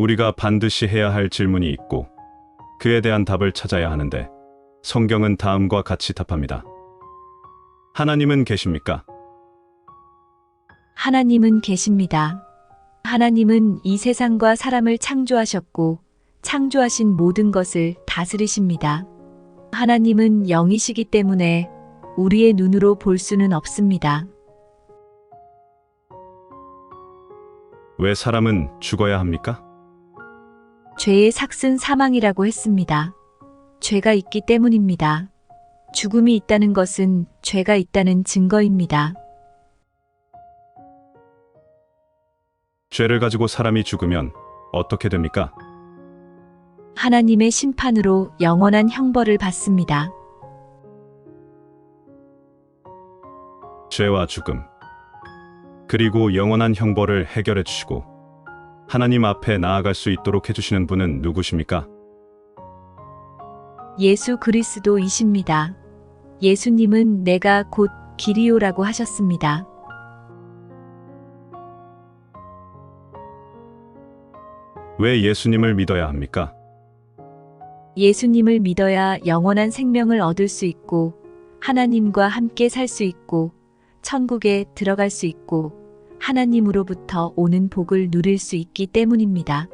우리가 반드시 해야 할 질문이 있고 그에 대한 답을 찾아야 하는데 성경은 다음과 같이 답합니다. 하나님은 계십니까? 하나님은 계십니다. 하나님은 이 세상과 사람을 창조하셨고, 창조하신 모든 것을 다스리십니다. 하나님은 영이시기 때문에 우리의 눈으로 볼 수는 없습니다. 왜 사람은 죽어야 합니까? 죄의 삭슨 사망이라고 했습니다. 죄가 있기 때문입니다. 죽음이 있다는 것은 죄가 있다는 증거입니다. 죄를 가지고 사람이 죽으면 어떻게 됩니까? 하나님의 심판으로 영원한 형벌을 받습니다. 죄와 죽음, 그리고 영원한 형벌을 해결해 주시고 하나님 앞에 나아갈 수 있도록 해주시는 분은 누구십니까? 예수 그리스도이십니다. 예수님은 내가 곧 길이요라고 하셨습니다. 왜 예수님을 믿어야 합니까? 예수님을 믿어야 영원한 생명을 얻을 수 있고 하나님과 함께 살 수 있고 천국에 들어갈 수 있고 하나님으로부터 오는 복을 누릴 수 있기 때문입니다.